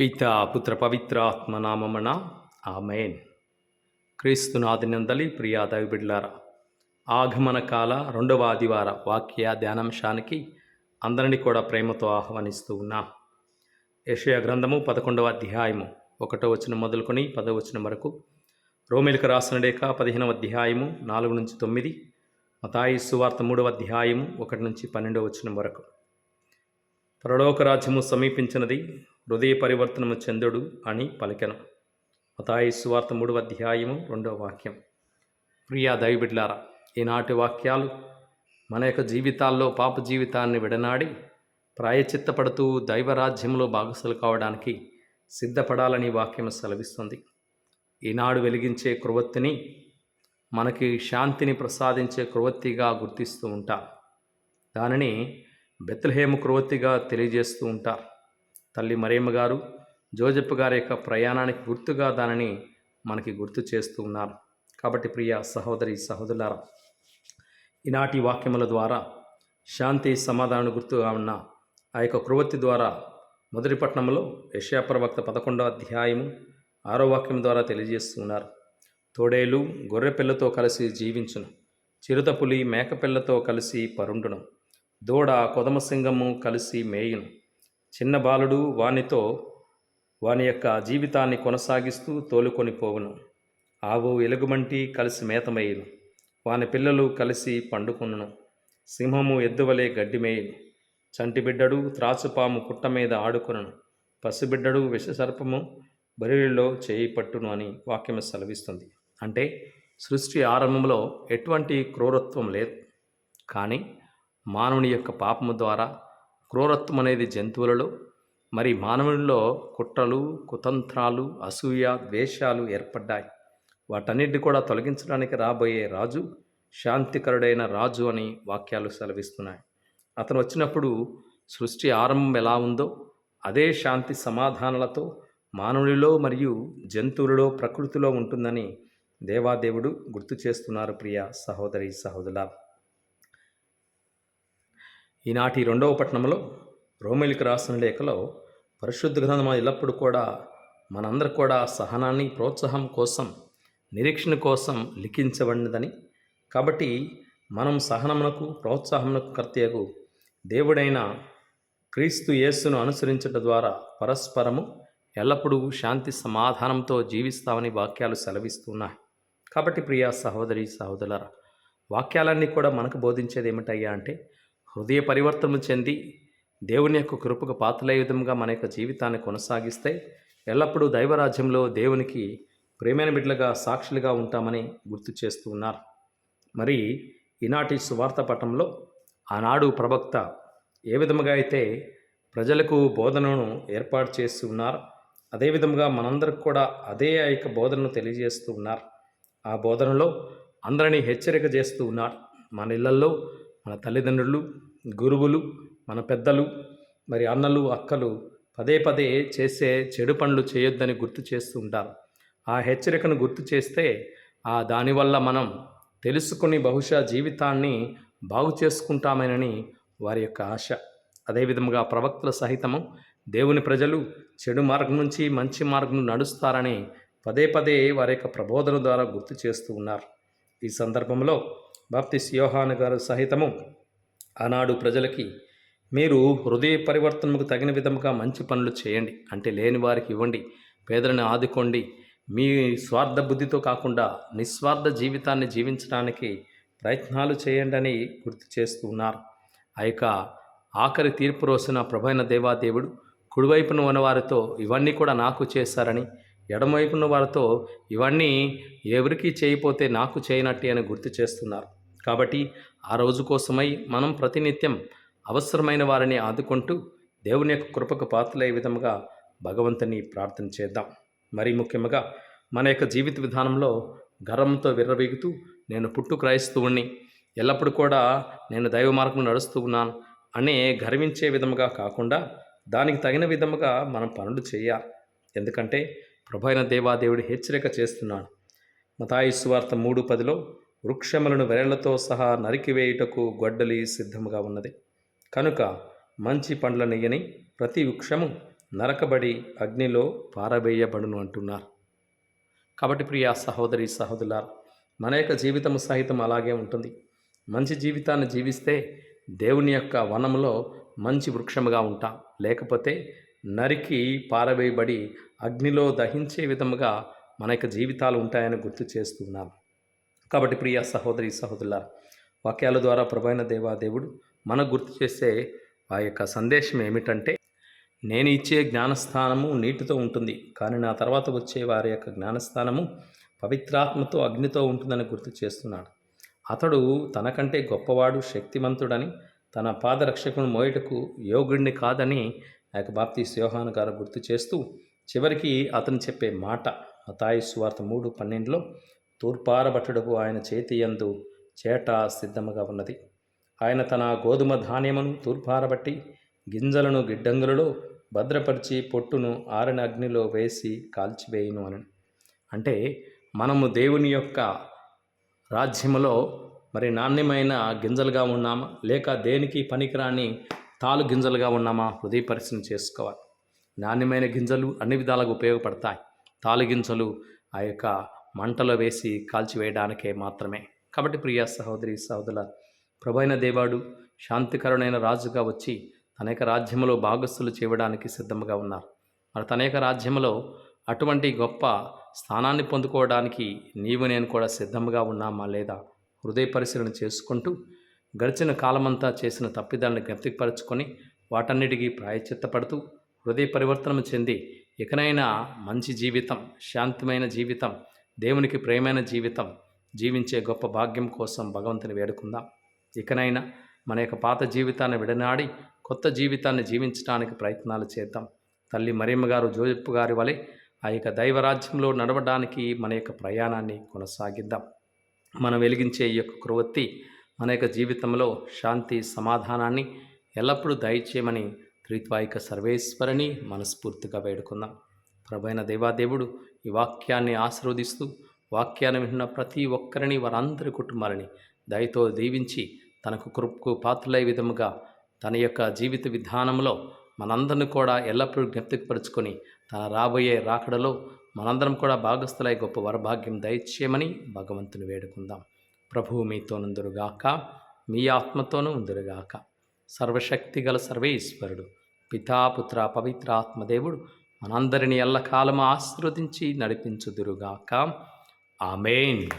పిత పుత్ర పవిత్ర ఆత్మనామమున ఆమెన్. క్రీస్తునాదినందలి ప్రియా దైవబిడ్లారా ఆగమన కాల రెండవ ఆదివార వాక్య ధ్యానాంశానికి అందరినీ కూడా ప్రేమతో ఆహ్వానిస్తూ ఉన్నాం. యెషయా గ్రంథము పదకొండవ అధ్యాయము ఒకటో వచనం మొదలుకొని పదో వచనం వరకు రోమిలకు రాసిన లేఖ పదిహేనవ అధ్యాయము నాలుగు నుంచి తొమ్మిది మతాయి సువార్త మూడవ అధ్యాయము ఒకటి నుంచి పన్నెండవ వచనం వరకు. పరలోక రాజ్యము సమీపించినది హృదయ పరివర్తనము చెందుడు అని పలికెను. మతాయి సువార్త మూడవ అధ్యాయము రెండవ వాక్యం. ప్రియా దైవబిడ్లారా ఈనాటి వాక్యాలు మన యొక్క జీవితాల్లో పాప జీవితాన్ని విడనాడి ప్రాయచిత్తపడుతూ దైవరాజ్యంలో భాగస్సులు కావడానికి సిద్ధపడాలని వాక్యం సెలవిస్తుంది. ఈనాడు వెలిగించే కృవత్తిని మనకి శాంతిని ప్రసాదించే కృవత్తిగా గుర్తిస్తూ ఉంటారు దానిని బెత్లహేము కృవత్తిగా తెలియజేస్తూ ఉంటారు తల్లి మరేమ్మ గారు జోజప్ప గారి యొక్క ప్రయాణానికి గుర్తుగా దానిని మనకి గుర్తు చేస్తూ ఉన్నారు. కాబట్టి ప్రియ సహోదరి సహోదరులారా ఈనాటి వాక్యముల ద్వారా శాంతి సమాధానం గుర్తుగా ఉన్న ఆ యొక్క కృవత్తి ద్వారా మొదటి పట్టణంలో యశాప్రవక్త పదకొండవ అధ్యాయము ఆరో వాక్యం ద్వారా తెలియజేస్తున్నారు తోడేలు గొర్రెపిల్లతో కలిసి జీవించును చిరుతపులి మేకపిల్లతో కలిసి పరుండును దూడ కొదమసింగము కలిసి మేయును చిన్న బాలుడు వానితో వాని యొక్క జీవితాన్ని కొనసాగిస్తూ తోలుకొని పోవును. ఆవు ఎలుగుమంటి కలిసి మేతమయ్యను వాని పిల్లలు కలిసి పండుకొనును. సింహము ఎద్దువలే గడ్డిమేయును. చంటిబిడ్డడు త్రాచుపాము పుట్ట మీద ఆడుకొనును. పసిబిడ్డడు విషసర్పము బరిలో చేయి పట్టును అని వాక్యం సెలవిస్తుంది. అంటే సృష్టి ఆరంభంలో ఎటువంటి క్రూరత్వం లేదు. కానీ మానవుని యొక్క పాపము ద్వారా క్రూరత్వం అనేది జంతువులలో మరి మానవుల్లో కుట్రలు కుతంత్రాలు అసూయ ద్వేషాలు ఏర్పడ్డాయి. వాటన్నిటి కూడా తొలగించడానికి రాబోయే రాజు శాంతికరుడైన రాజు అని వాక్యాలు సెలవిస్తున్నాయి. అతను వచ్చినప్పుడు సృష్టి ఆరంభం ఎలా ఉందో అదే శాంతి సమాధానాలతో మానవునిలో మరియు జంతువులలో ప్రకృతిలో ఉంటుందని దేవాదేవుడు గుర్తు చేస్తున్నారు ప్రియ సహోదరి సహోదరుల ఈనాటి రెండవ పట్టణంలో రోమిలికి రాసిన లేఖలో పరిశుద్ధ గ్రంథం ఎల్లప్పుడూ కూడా మనందరూ కూడా సహనాన్ని ప్రోత్సాహం కోసం నిరీక్షణ కోసం లిఖించబడినదని. కాబట్టి మనం సహనమునకు ప్రోత్సాహమునకు కర్తయ్యకు దేవుడైన క్రీస్తు యేసును అనుసరించడం ద్వారా పరస్పరము ఎల్లప్పుడూ శాంతి సమాధానంతో జీవిస్తామని వాక్యాలు సెలవిస్తున్నాయి. కాబట్టి ప్రియా సహోదరి సహోదరుల వాక్యాలన్నీ కూడా మనకు బోధించేది ఏమిటయ్యా అంటే హృదయ పరివర్తన చెంది దేవుని యొక్క కృపకు పాత్రలే విధంగా మన యొక్క జీవితాన్ని కొనసాగిస్తే ఎల్లప్పుడూ దైవరాజ్యంలో దేవునికి ప్రేమైన బిడ్డలుగా సాక్షులుగా ఉంటామని గుర్తు చేస్తూ ఉన్నారు. మరి ఈనాటి సువార్త పటంలో ఆనాడు ప్రవక్త ఏ విధముగా అయితే ప్రజలకు బోధనను ఏర్పాటు చేస్తూ ఉన్నారు అదేవిధంగా మనందరికి కూడా అదే యొక్క బోధనను తెలియజేస్తూ ఉన్నారు. ఆ బోధనలో అందరినీ హెచ్చరిక చేస్తూ ఉన్నారు. మన ఇళ్ళల్లో మన తల్లిదండ్రులు గురువులు మన పెద్దలు మరి అన్నలు అక్కలు పదే పదే చేసే చెడు పనులు చేయొద్దని గుర్తు చేస్తూ ఉంటారు. ఆ హెచ్చరికను గుర్తు చేస్తే ఆ దానివల్ల మనం తెలుసుకుని బహుశా జీవితాన్ని బాగు చేసుకుంటామేనని వారి యొక్క ఆశ. అదేవిధముగా ప్రవక్తల సహితము దేవుని ప్రజలు చెడు మార్గం నుంచి మంచి మార్గం నడుస్తారని పదే పదే వారి యొక్క ప్రబోధన ద్వారా గుర్తు చేస్తూ ఉన్నారు. ఈ సందర్భంలో బాప్తిస్ యోహాను గారు సహితము ఆనాడు ప్రజలకి మీరు హృదయ పరివర్తనకు తగిన విధముగా మంచి పనులు చేయండి. అంటే లేని వారికి ఇవ్వండి పేదలను ఆదుకోండి. మీ స్వార్థ బుద్ధితో కాకుండా నిస్వార్థ జీవితాన్ని జీవించడానికి ప్రయత్నాలు చేయండి అని గుర్తు చేస్తూ ఉన్నారు. ఆ యొక్క ఆఖరి తీర్పు రోజున ప్రభైన దేవాదేవుడు కుడివైపున ఉన్నవారితో ఇవన్నీ కూడా నాకు చేశారని ఎడమవైపున వారితో ఇవన్నీ ఎవరికి చేయపోతే నాకు చేయనట్టే అని గుర్తు చేస్తున్నారు. కాబట్టి ఆ రోజు కోసమై మనం ప్రతినిత్యం అవసరమైన వారిని ఆదుకుంటూ దేవుని యొక్క కృపకు పాత్రలే విధముగా భగవంతుని ప్రార్థన చేద్దాం. మరీ ముఖ్యంగా మన యొక్క జీవిత విధానంలో గర్వంతో విర్రవీగుతూ నేను పుట్టు క్రైస్తవుణ్ణి ఎల్లప్పుడూ కూడా నేను దైవ మార్గం నడుస్తూ ఉన్నాను అనే గర్వించే విధముగా కాకుండా దానికి తగిన విధముగా మనం పనులు చేయాలి. ఎందుకంటే ప్రభైన దేవాదేవుడు హెచ్చరిక చేస్తున్నాడు. మతాయి సువార్త మూడు పదిలో వృక్షములను వెరళ్ళతో సహా నరికివేయుటకు గొడ్డలి సిద్ధముగా ఉన్నది. కనుక మంచి పండ్లనియని ప్రతి వృక్షము నరకబడి అగ్నిలో పారవేయబడును అంటున్నారు. కాబట్టి ప్రియ సహోదరి సహోదరులారా మన యొక్క జీవితం సహితం అలాగే ఉంటుంది. మంచి జీవితాన్ని జీవిస్తే దేవుని యొక్క వనంలో మంచి వృక్షముగా ఉంటాం. లేకపోతే నరికి పారవేయబడి అగ్నిలో దహించే విధముగా మన యొక్క జీవితాలు ఉంటాయని గుర్తు చేస్తున్నాను కాబట్టి ప్రియ సహోదరి సహోదరుల వాక్యాల ద్వారా ప్రభైన దేవాదేవుడు మనకు గుర్తు చేసే ఆ యొక్క సందేశం ఏమిటంటే నేను ఇచ్చే జ్ఞానస్థానము నీటితో ఉంటుంది కానీ నా తర్వాత వచ్చే వారి యొక్క జ్ఞానస్థానము పవిత్రాత్మతో అగ్నితో ఉంటుందని గుర్తు చేస్తున్నాడు. అతడు తనకంటే గొప్పవాడు శక్తిమంతుడని తన పాదరక్షకుని మోయటకు యోగుడిని కాదని ఆ యొక్క బాప్తి యోహాను గారు గుర్తు చేస్తూ చివరికి అతను చెప్పే మాట మతాయి సువార్త మూడు పన్నెండులో తూర్పారబట్టుడకు ఆయన చేతి యందు చేట సిద్ధముగా ఉన్నది. ఆయన తన గోధుమ ధాన్యమును తూర్పారబట్టి గింజలను గిడ్డంగులలో భద్రపరిచి పొట్టును ఆరిన అగ్నిలో వేసి కాల్చివేయును అని అంటే మనము దేవుని యొక్క రాజ్యములో మరి నాణ్యమైన గింజలుగా ఉన్నామా? లేక దేనికి పనికిరాని తాలు గింజలుగా ఉన్నామా? హృదయ పరిశీలన చేసుకోవాలి. నాణ్యమైన గింజలు అన్ని విధాలుగా ఉపయోగపడతాయి. తాలు గింజలు ఆ యొక్క మంటలో వేసి కాల్చివేయడానికే మాత్రమే. కాబట్టి ప్రియా సహోదరి సహోదరుల ప్రభైన దేవాడు శాంతికరుణైన రాజుగా వచ్చి తనేక రాజ్యములో భాగస్థులు చేయడానికి సిద్ధంగా ఉన్నారు. మరి తన యొక్క రాజ్యములో అటువంటి గొప్ప స్థానాన్ని పొందుకోవడానికి నీవు నేను కూడా సిద్ధంగా ఉన్నామా లేదా హృదయ పరిశీలన చేసుకుంటూ గడిచిన కాలమంతా చేసిన తప్పిదాలను జ్ఞప్తిపరుచుకొని వాటన్నిటికీ ప్రాయచిత్తపడుతూ హృదయ పరివర్తనం చెంది ఇకనైనా మంచి జీవితం శాంతమైన జీవితం దేవునికి ప్రేమైన జీవితం జీవించే గొప్ప భాగ్యం కోసం భగవంతుని వేడుకుందాం. ఇకనైనా మన యొక్క పాత జీవితాన్ని విడనాడి కొత్త జీవితాన్ని జీవించడానికి ప్రయత్నాలు చేద్దాం. తల్లి మరియమ్మ గారు జోజప్పు గారి వలె ఆ యొక్క దైవరాజ్యంలో నడవడానికి మన యొక్క ప్రయాణాన్ని కొనసాగిద్దాం. మనం వెలిగించే ఈ యొక్క క్రొవ్వొత్తి మన యొక్క జీవితంలో శాంతి సమాధానాన్ని ఎల్లప్పుడూ దయచేయమని త్రిత్వాయిక సర్వేశ్వరిని మనస్ఫూర్తిగా వేడుకుందాం. ప్రభైన దేవాదేవుడు ఈ వాక్యాన్ని ఆశీర్వదిస్తూ వాక్యాన్ని వింటున్న ప్రతి ఒక్కరిని వారందరి కుటుంబాలని దయతో దీవించి తనకు కృప్కు పాత్రలే విధముగా తన యొక్క జీవిత విధానంలో మనందరిని కూడా ఎల్లప్పుడూ జ్ఞప్తిపరుచుకొని తన రాబోయే రాకడలో మనందరం కూడా భాగస్థులై గొప్ప వరభాగ్యం దయచేయమని భగవంతుని వేడుకుందాం. ప్రభువు మీతోనుందురుగాక మీ ఆత్మతోనూ ఉందురుగాక సర్వశక్తి గల సర్వేశ్వరుడు పితాపుత్ర పవిత్ర ఆత్మదేవుడు మనందరిని ఎల్లకాలం ఆశీర్వదించి నడిపించుదురుగాక. ఆమెన్.